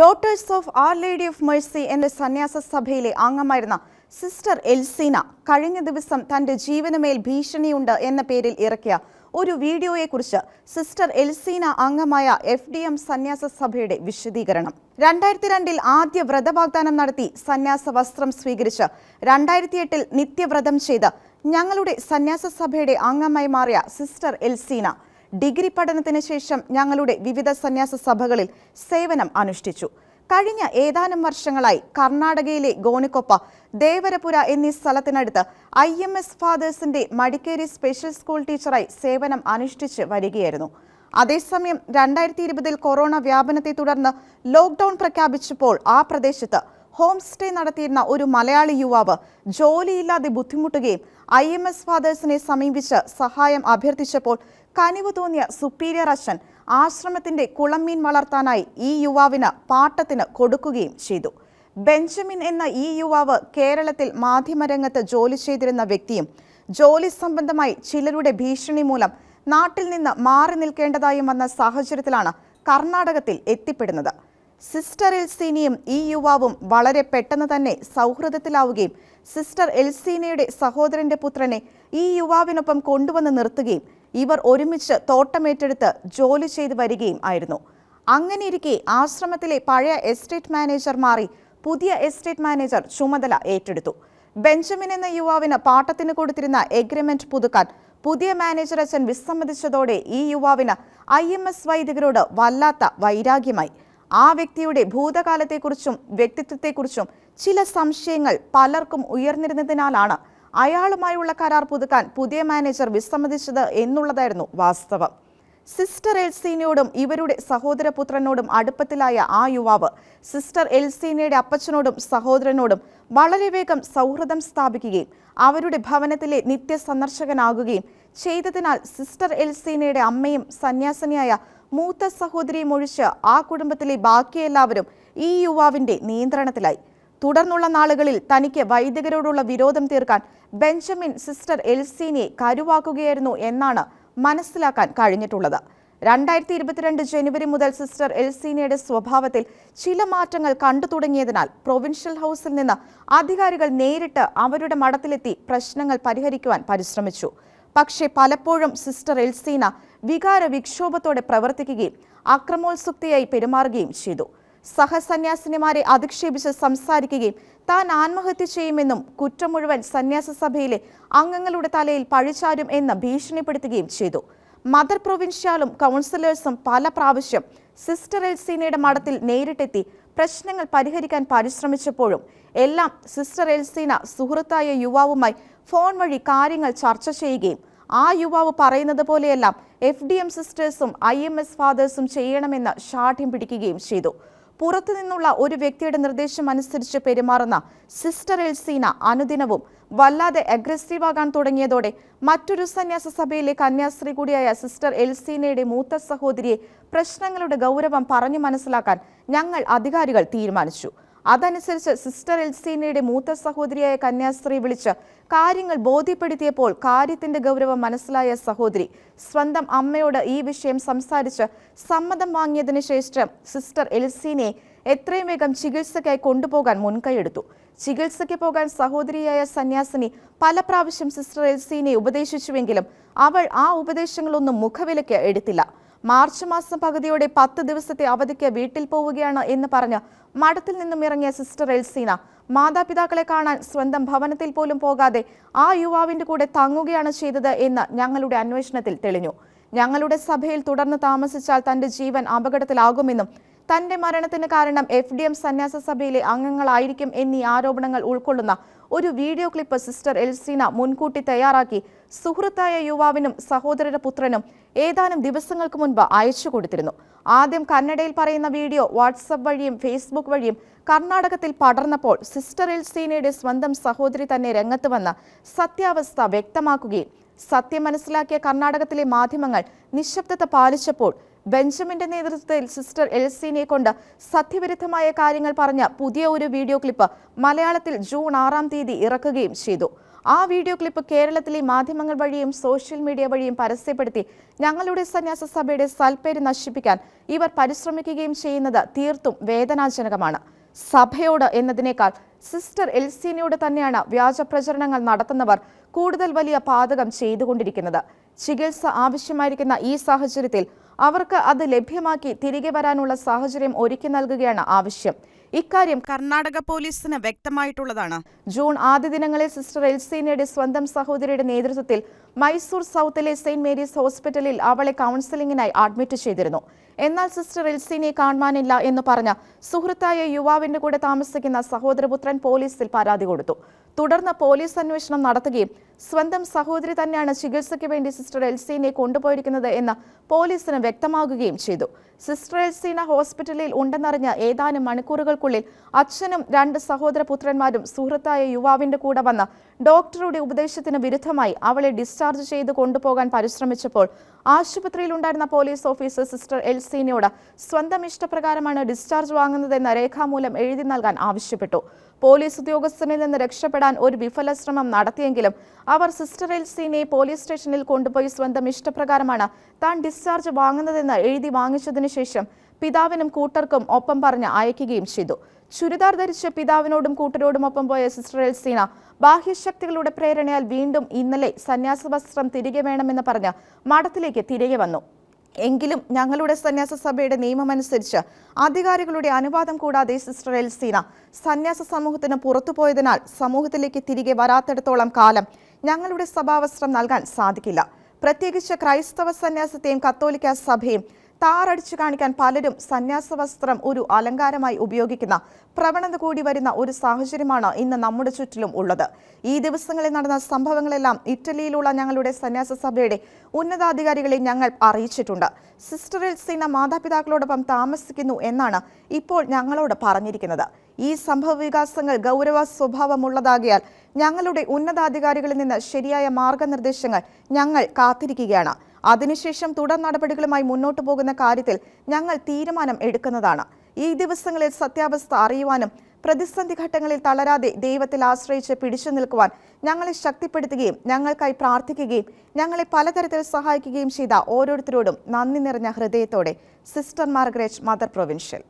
Daughters of our lady of mercy എന്ന സന്യാസ സഭയിലെ അംഗമായിരുന്ന സിസ്റ്റർ എൽസീന കഴിഞ്ഞ ദിവസം തന്റെ ജീവനുമേൽ ഭീഷണിയുണ്ട് എന്ന പേരിൽ ഇറക്കിയ ഒരു വീഡിയോയെക്കുറിച്ച് സിസ്റ്റർ എൽസീന അംഗമായ എഫ് ഡി എം സന്യാസ സഭയുടെ വിശദീകരണം. രണ്ടായിരത്തി രണ്ടിൽ ആദ്യ വ്രതവാഗ്ദാനം നടത്തി സന്യാസ വസ്ത്രം സ്വീകരിച്ച് രണ്ടായിരത്തി എട്ടിൽ നിത്യവ്രതം ചെയ്ത് ഞങ്ങളുടെ സന്യാസ സഭയുടെ അംഗമായി മാറിയ സിസ്റ്റർ എൽസീന ഡിഗ്രി പഠനത്തിന് ശേഷം ഞങ്ങളുടെ വിവിധ സന്യാസ സഭകളിൽ സേവനം അനുഷ്ഠിച്ചു. കഴിഞ്ഞ ഏതാനും വർഷങ്ങളായി കർണാടകയിലെ ഗോണിക്കൊപ്പ ദേവരപുര എന്നീ സ്ഥലത്തിനടുത്ത് ഐ എം എസ് ഫാദേഴ്സിന്റെ മടിക്കേരി സ്പെഷ്യൽ സ്കൂൾ ടീച്ചറായി സേവനം അനുഷ്ഠിച്ച് വരികയായിരുന്നു. അതേസമയം രണ്ടായിരത്തി ഇരുപതിൽ കൊറോണ വ്യാപനത്തെ തുടർന്ന് ലോക്ക്ഡൌൺ പ്രഖ്യാപിച്ചപ്പോൾ ആ പ്രദേശത്ത് ഹോം സ്റ്റേ നടത്തിയിരുന്ന ഒരു മലയാളി യുവാവ് ജോലിയില്ലാതെ ബുദ്ധിമുട്ടുകയും ഐ എം എസ് ഫാദേഴ്സിനെ സമീപിച്ച് സഹായം അഭ്യർത്ഥിച്ചപ്പോൾ കനിവ് തോന്നിയ സുപ്പീരിയർ അച്ഛൻ ആശ്രമത്തിന്റെ കുളമീൻ വളർത്താനായി ഈ യുവാവിന് പാട്ടത്തിന് കൊടുക്കുകയും ചെയ്തു. ബെഞ്ചമിൻ എന്ന ഈ യുവാവ് കേരളത്തിൽ മാധ്യമരംഗത്ത് ജോലി ചെയ്തിരുന്ന വ്യക്തിയും ജോലി സംബന്ധമായി ചിലരുടെ ഭീഷണി മൂലം നാട്ടിൽ നിന്ന് മാറി നിൽക്കേണ്ടതായും വന്ന സാഹചര്യത്തിലാണ് കർണാടകത്തിൽ എത്തിപ്പെടുന്നത്. സിസ്റ്റർ എൽസീനയും ഈ യുവാവും വളരെ പെട്ടെന്ന് തന്നെ സൗഹൃദത്തിലാവുകയും സിസ്റ്റർ എൽസീനയുടെ സഹോദരന്റെ പുത്രനെ ഈ യുവാവിനൊപ്പം കൊണ്ടുവന്ന് നിർത്തുകയും ഇവർ ഒരുമിച്ച് തോട്ടമേറ്റെടുത്ത് ജോലി ചെയ്തു വരികയും ആയിരുന്നു. അങ്ങനെയിരിക്കെ ആശ്രമത്തിലെ പഴയ എസ്റ്റേറ്റ് മാനേജർ മാറി പുതിയ എസ്റ്റേറ്റ് മാനേജർ ചുമതല ഏറ്റെടുത്തു. ബെഞ്ചമിൻ എന്ന യുവാവിന് പാട്ടത്തിന് കൊടുത്തിരുന്ന എഗ്രിമെന്റ് പുതുക്കാൻ പുതിയ മാനേജർ അച്ഛൻ വിസമ്മതിച്ചതോടെ ഈ യുവാവിന് ഐ എം എസ് വൈദികരോട് വല്ലാത്ത വൈരാഗ്യമായി. ആ വ്യക്തിയുടെ ഭൂതകാലത്തെക്കുറിച്ചും വ്യക്തിത്വത്തെക്കുറിച്ചും ചില സംശയങ്ങൾ പലർക്കും ഉയർന്നിരുന്നതിനാലാണ് അയാളുമായുള്ള കരാർ പുതുക്കാൻ പുതിയ മാനേജർ വിസമ്മതിച്ചത് എന്നുള്ളതായിരുന്നു വാസ്തവം. സിസ്റ്റർ എൽസീനയോടും ഇവരുടെ സഹോദരപുത്രനോടും അടുപ്പത്തിലായ ആ യുവാവ് സിസ്റ്റർ എൽസീനയുടെ അപ്പച്ചനോടും സഹോദരനോടും വളരെ വേഗം സൗഹൃദം സ്ഥാപിക്കുകയും അവരുടെ ഭവനത്തിലെ നിത്യ സന്ദർശകനാകുകയും ചെയ്തതിനാൽ സിസ്റ്റർ എൽസീനയുടെ അമ്മയും സന്യാസിനിയായ മൂത്ത സഹോദരിയും ഒഴിച്ച് ആ കുടുംബത്തിലെ ബാക്കി എല്ലാവരും ഈ യുവാവിന്റെ നിയന്ത്രണത്തിലായി. തുടർന്നുള്ള നാളുകളിൽ തനിക്ക് വൈദികരോടുള്ള വിരോധം തീർക്കാൻ ബെഞ്ചമിൻ സിസ്റ്റർ എൽസീനെ കരുവാക്കുകയായിരുന്നു എന്നാണ് മനസ്സിലാക്കാൻ കഴിഞ്ഞിട്ടുള്ളത്. രണ്ടായിരത്തി ഇരുപത്തിരണ്ട് ജനുവരി മുതൽ സിസ്റ്റർ എൽസീനയുടെ സ്വഭാവത്തിൽ ചില മാറ്റങ്ങൾ കണ്ടു തുടങ്ങിയതിനാൽ പ്രൊവിൻഷ്യൽ ഹൗസിൽ നിന്ന് അധികാരികൾ നേരിട്ട് അവരുടെ മഠത്തിലെത്തി പ്രശ്നങ്ങൾ പരിഹരിക്കുവാൻ പരിശ്രമിച്ചു. പക്ഷേ പലപ്പോഴും സിസ്റ്റർ എൽസീന വികാര വിക്ഷോഭത്തോടെ പ്രവർത്തിക്കുകയും അക്രമോത്സുക്തിയായി പെരുമാറുകയും ചെയ്തു. സഹസന്യാസിനിമാരെ അധിക്ഷേപിച്ച് സംസാരിക്കുകയും താൻ ആത്മഹത്യ ചെയ്യുമെന്നും കുറ്റം മുഴുവൻ സന്യാസ സഭയിലെ അംഗങ്ങളുടെ തലയിൽ പഴിച്ചാരും എന്ന് ഭീഷണിപ്പെടുത്തുകയും ചെയ്തു. മദർ പ്രൊവിൻഷ്യാലും കൗൺസിലേഴ്സും പല പ്രാവശ്യം സിസ്റ്റർ എൽസീനയുടെ മഠത്തിൽ നേരിട്ടെത്തി പ്രശ്നങ്ങൾ പരിഹരിക്കാൻ പരിശ്രമിച്ചപ്പോഴും എല്ലാം സിസ്റ്റർ എൽസീന സുഹൃത്തായ യുവാവുമായി ഫോൺ വഴി കാര്യങ്ങൾ ചർച്ച ചെയ്യുകയും ആ യുവാവ് പറയുന്നത് പോലെയെല്ലാം എഫ് ഡി എം സിസ്റ്റേഴ്സും ഐ എം എസ് ഫാദേഴ്സും ചെയ്യണമെന്ന് ഷാഠ്യം പിടിക്കുകയും ചെയ്തു. പുറത്തുനിന്നുള്ള ഒരു വ്യക്തിയുടെ നിർദ്ദേശം അനുസരിച്ച് പെരുമാറുന്ന സിസ്റ്റർ എൽസീന അനുദിനവും വല്ലാതെ അഗ്രസീവ് ആകാൻ തുടങ്ങിയതോടെ മറ്റൊരു സന്യാസ സഭയിലെ കന്യാസ്ത്രീ കൂടിയായ സിസ്റ്റർ എൽസീനയുടെ മൂത്ത സഹോദരിയെ പ്രശ്നങ്ങളുടെ ഗൗരവം പറഞ്ഞു മനസ്സിലാക്കാൻ ഞങ്ങൾ അധികാരികൾ തീരുമാനിച്ചു. അതനുസരിച്ച് സിസ്റ്റർ എൽസീനയുടെ മൂത്ത സഹോദരിയായ കന്യാസ്ത്രീ വിളിച്ച് കാര്യങ്ങൾ ബോധ്യപ്പെടുത്തിയപ്പോൾ കാര്യത്തിന്റെ ഗൗരവം മനസ്സിലായ സഹോദരി സ്വന്തം അമ്മയോട് ഈ വിഷയം സംസാരിച്ച് സമ്മതം വാങ്ങിയതിനു ശേഷം സിസ്റ്റർ എൽസീനെ എത്രയും വേഗം ചികിത്സയ്ക്കായി കൊണ്ടുപോകാൻ മുൻകൈയെടുത്തു. ചികിത്സയ്ക്ക് പോകാൻ സഹോദരിയായ സന്യാസിനി പല പ്രാവശ്യം സിസ്റ്റർ എൽസീനെ ഉപദേശിച്ചുവെങ്കിലും അവൾ ആ ഉപദേശങ്ങളൊന്നും മുഖവിലയ്ക്ക് എടുത്തില്ല. മാർച്ച് മാസം പകുതിയോടെ പത്ത് ദിവസത്തെ അവധിക്ക് വീട്ടിൽ പോവുകയാണ് എന്ന് പറഞ്ഞ് മഠത്തിൽ നിന്നും ഇറങ്ങിയ സിസ്റ്റർ എൽസീന മാതാപിതാക്കളെ കാണാൻ സ്വന്തം ഭവനത്തിൽ പോലും പോകാതെ ആ യുവാവിന്റെ കൂടെ തങ്ങുകയാണ് ചെയ്തത് എന്ന് ഞങ്ങളുടെ അന്വേഷണത്തിൽ തെളിഞ്ഞു. ഞങ്ങളുടെ സഭയിൽ തുടർന്ന് താമസിച്ചാൽ തന്റെ ജീവൻ അപകടത്തിലാകുമെന്നും തന്റെ മരണത്തിന് കാരണം എഫ് ഡി എം സന്യാസ സഭയിലെ അംഗങ്ങളായിരിക്കും എന്നീ ആരോപണങ്ങൾ ഉൾക്കൊള്ളുന്ന ഒരു വീഡിയോ ക്ലിപ്പ് സിസ്റ്റർ എൽസീന മുൻകൂട്ടി തയ്യാറാക്കി സുഹൃത്തായ യുവാവിനും സഹോദരന്റെ പുത്രനും ഏതാനും ദിവസങ്ങൾക്ക് മുൻപ് അയച്ചു കൊടുത്തിരുന്നു. ആദ്യം കന്നഡയിൽ പറയുന്ന വീഡിയോ വാട്സപ്പ് വഴിയും ഫേസ്ബുക്ക് വഴിയും കർണാടകത്തിൽ പടർന്നപ്പോൾ സിസ്റ്റർ എൽസീനയുടെ സ്വന്തം സഹോദരി തന്നെ രംഗത്ത് വന്ന് സത്യാവസ്ഥ വ്യക്തമാക്കുകയും സത്യം മനസ്സിലാക്കിയ കർണാടകത്തിലെ മാധ്യമങ്ങൾ നിശബ്ദത പാലിച്ചപ്പോൾ ബെഞ്ചമിന്റെ നേതൃത്വത്തിൽ സിസ്റ്റർ എൽസീനെ കൊണ്ട് സത്യവിരുദ്ധമായ കാര്യങ്ങൾ പറഞ്ഞ പുതിയ ഒരു വീഡിയോ ക്ലിപ്പ് മലയാളത്തിൽ ജൂൺ ആറാം തീയതി ഇറക്കുകയും ചെയ്തു. ആ വീഡിയോ ക്ലിപ്പ് കേരളത്തിലെ മാധ്യമങ്ങൾ വഴിയും സോഷ്യൽ മീഡിയ വഴിയും പരസ്യപ്പെടുത്തി ഞങ്ങളുടെ സന്യാസ സഭയുടെ സൽപ്പേര് നശിപ്പിക്കാൻ ഇവർ പരിശ്രമിക്കുകയും ചെയ്യുന്നത് തീർത്തും വേദനാജനകമാണ്. സഭയോട് എന്നതിനേക്കാൾ സിസ്റ്റർ എൽസീനയോട് തന്നെയാണ് വ്യാജ പ്രചരണങ്ങൾ നടത്തുന്നവർ കൂടുതൽ വലിയ പാതകം ചെയ്തുകൊണ്ടിരിക്കുന്നത്. ചികിത്സ ആവശ്യമായിരിക്കുന്ന ഈ സാഹചര്യത്തിൽ അവർക്ക് അത് ലഭ്യമാക്കി തിരികെ വരാനുള്ള സാഹചര്യം ഒരുക്കി നൽകുകയാണ് ആവശ്യം. ഇക്കാര്യം കർണാടക പോലീസിന് വ്യക്തമായിട്ടുള്ളതാണ്. ജൂൺ ആദ്യ ദിനങ്ങളിൽ സിസ്റ്റർ എൽസീനയുടെ സ്വന്തം സഹോദരിയുടെ നേതൃത്വത്തിൽ മൈസൂർ സൗത്തിലെ സെയിന്റ് മേരീസ് ഹോസ്പിറ്റലിൽ അവളെ കൗൺസിലിംഗിനായി അഡ്മിറ്റ് ചെയ്തിരുന്നു. എന്നാൽ സിസ്റ്റർ എൽസീനയെ കാണുവാനില്ല എന്ന് പറഞ്ഞ സുഹൃത്തായ യുവാവിന്റെ കൂടെ താമസിക്കുന്ന സഹോദരപുത്രൻ പോലീസിൽ പരാതി കൊടുത്തു. തുടർന്ന് പോലീസ് അന്വേഷണം നടത്തുകയും സ്വന്തം സഹോദരി തന്നെയാണ് ചികിത്സയ്ക്ക് വേണ്ടി സിസ്റ്റർ എൽസീനെ കൊണ്ടുപോയിരിക്കുന്നത് എന്ന് പോലീസിന് വ്യക്തമാകുകയും ചെയ്തു. സിസ്റ്റർ എൽസീന ഹോസ്പിറ്റലിൽ ഉണ്ടെന്നറിഞ്ഞ ഏതാനും മണിക്കൂറുകൾക്കുള്ളിൽ അച്ഛനും രണ്ട് സഹോദര പുത്രന്മാരും സുഹൃത്തായ യുവാവിന്റെ കൂടെ വന്ന ഡോക്ടറുടെ ഉപദേശത്തിന് വിരുദ്ധമായി അവളെ ഡിസ്ചാർജ് ചെയ്ത് കൊണ്ടുപോകാൻ പരിശ്രമിച്ചപ്പോൾ ആശുപത്രിയിലുണ്ടായിരുന്ന പോലീസ് ഓഫീസർ സിസ്റ്റർ എൽസീനയോട് സ്വന്തം ഇഷ്ടപ്രകാരമാണ് ഡിസ്ചാർജ് വാങ്ങുന്നതെന്ന് രേഖാമൂലം എഴുതി നൽകാൻ ആവശ്യപ്പെട്ടു. പോലീസ് ഉദ്യോഗസ്ഥനിൽ നിന്ന് രക്ഷപ്പെടാൻ ഒരു വിഫല ശ്രമം നടത്തിയെങ്കിലും അവർ സിസ്റ്റർ എൽസീനെ പോലീസ് സ്റ്റേഷനിൽ കൊണ്ടുപോയി സ്വന്തം ഇഷ്ടപ്രകാരമാണ് താൻ ഡിസ്ചാർജ് വാങ്ങുന്നതെന്ന് എഴുതി വാങ്ങിച്ചതിനു ശേഷം പിതാവിനും കൂട്ടർക്കും ഒപ്പം പറഞ്ഞ് അയക്കുകയും ചെയ്തു. ചുരിദാർ ധരിച്ച് പിതാവിനോടും കൂട്ടരോടും ഒപ്പം പോയ സിസ്റ്റർ എൽസീന ബാഹ്യശക്തികളുടെ പ്രേരണയാൽ വീണ്ടും ഇന്നലെ സന്യാസ വസ്ത്രം തിരികെ വേണമെന്ന് പറഞ്ഞ് മഠത്തിലേക്ക് തിരികെ വന്നു. എങ്കിലും ഞങ്ങളുടെ സന്യാസ സഭയുടെ നിയമമനുസരിച്ച് അധികാരികളുടെ അനുവാദം കൂടാതെ സിസ്റ്റർ എൽസീന സന്യാസ സമൂഹത്തിന് പുറത്തുപോയതിനാൽ സമൂഹത്തിലേക്ക് തിരികെ വരാത്തിടത്തോളം കാലം ഞങ്ങളുടെ സഭാവസ്ത്രം നൽകാൻ സാധിക്കില്ല. പ്രത്യേകിച്ച് ക്രൈസ്തവ സന്യാസത്തെയും കത്തോലിക്ക സഭയും താറടിച്ചു കാണിക്കാൻ പലരും സന്യാസ വസ്ത്രം ഒരു അലങ്കാരമായി ഉപയോഗിക്കുന്ന പ്രവണത കൂടി വരുന്ന ഒരു സാഹചര്യമാണ് ഇന്ന് നമ്മുടെ ചുറ്റിലും ഉള്ളത്. ഈ ദിവസങ്ങളിൽ നടന്ന സംഭവങ്ങളെല്ലാം ഇറ്റലിയിലുള്ള ഞങ്ങളുടെ സന്യാസ സഭയുടെ ഉന്നതാധികാരികളെ ഞങ്ങൾ അറിയിച്ചിട്ടുണ്ട്. സിസ്റ്റർ എൽസീന മാതാപിതാക്കളോടൊപ്പം താമസിക്കുന്നു എന്നാണ് ഇപ്പോൾ ഞങ്ങളോട് പറഞ്ഞിരിക്കുന്നത്. ഈ സംഭവ വികാസങ്ങൾ ഗൗരവ സ്വഭാവമുള്ളതാകിയാൽ ഞങ്ങളുടെ ഉന്നതാധികാരികളിൽ നിന്ന് ശരിയായ മാർഗനിർദ്ദേശങ്ങൾ ഞങ്ങൾ കാത്തിരിക്കുകയാണ്. അതിനുശേഷം തുടർ നടപടികളുമായി മുന്നോട്ടു പോകുന്ന കാര്യത്തിൽ ഞങ്ങൾ തീരുമാനം എടുക്കുന്നതാണ്. ഈ ദിവസങ്ങളിൽ സത്യാവസ്ഥ അറിയുവാനും പ്രതിസന്ധി ഘട്ടങ്ങളിൽ തളരാതെ ദൈവത്തിൽ ആശ്രയിച്ച് പിടിച്ചു നിൽക്കുവാൻ ഞങ്ങളെ ശക്തിപ്പെടുത്തുകയും ഞങ്ങൾക്കായി പ്രാർത്ഥിക്കുകയും ഞങ്ങളെ പലതരത്തിൽ സഹായിക്കുകയും ചെയ്ത ഓരോരുത്തരോടും നന്ദി നിറഞ്ഞ ഹൃദയത്തോടെ സിസ്റ്റർ മാർഗ്രേറ്റ് മദർ പ്രൊവിൻഷ്യൽ.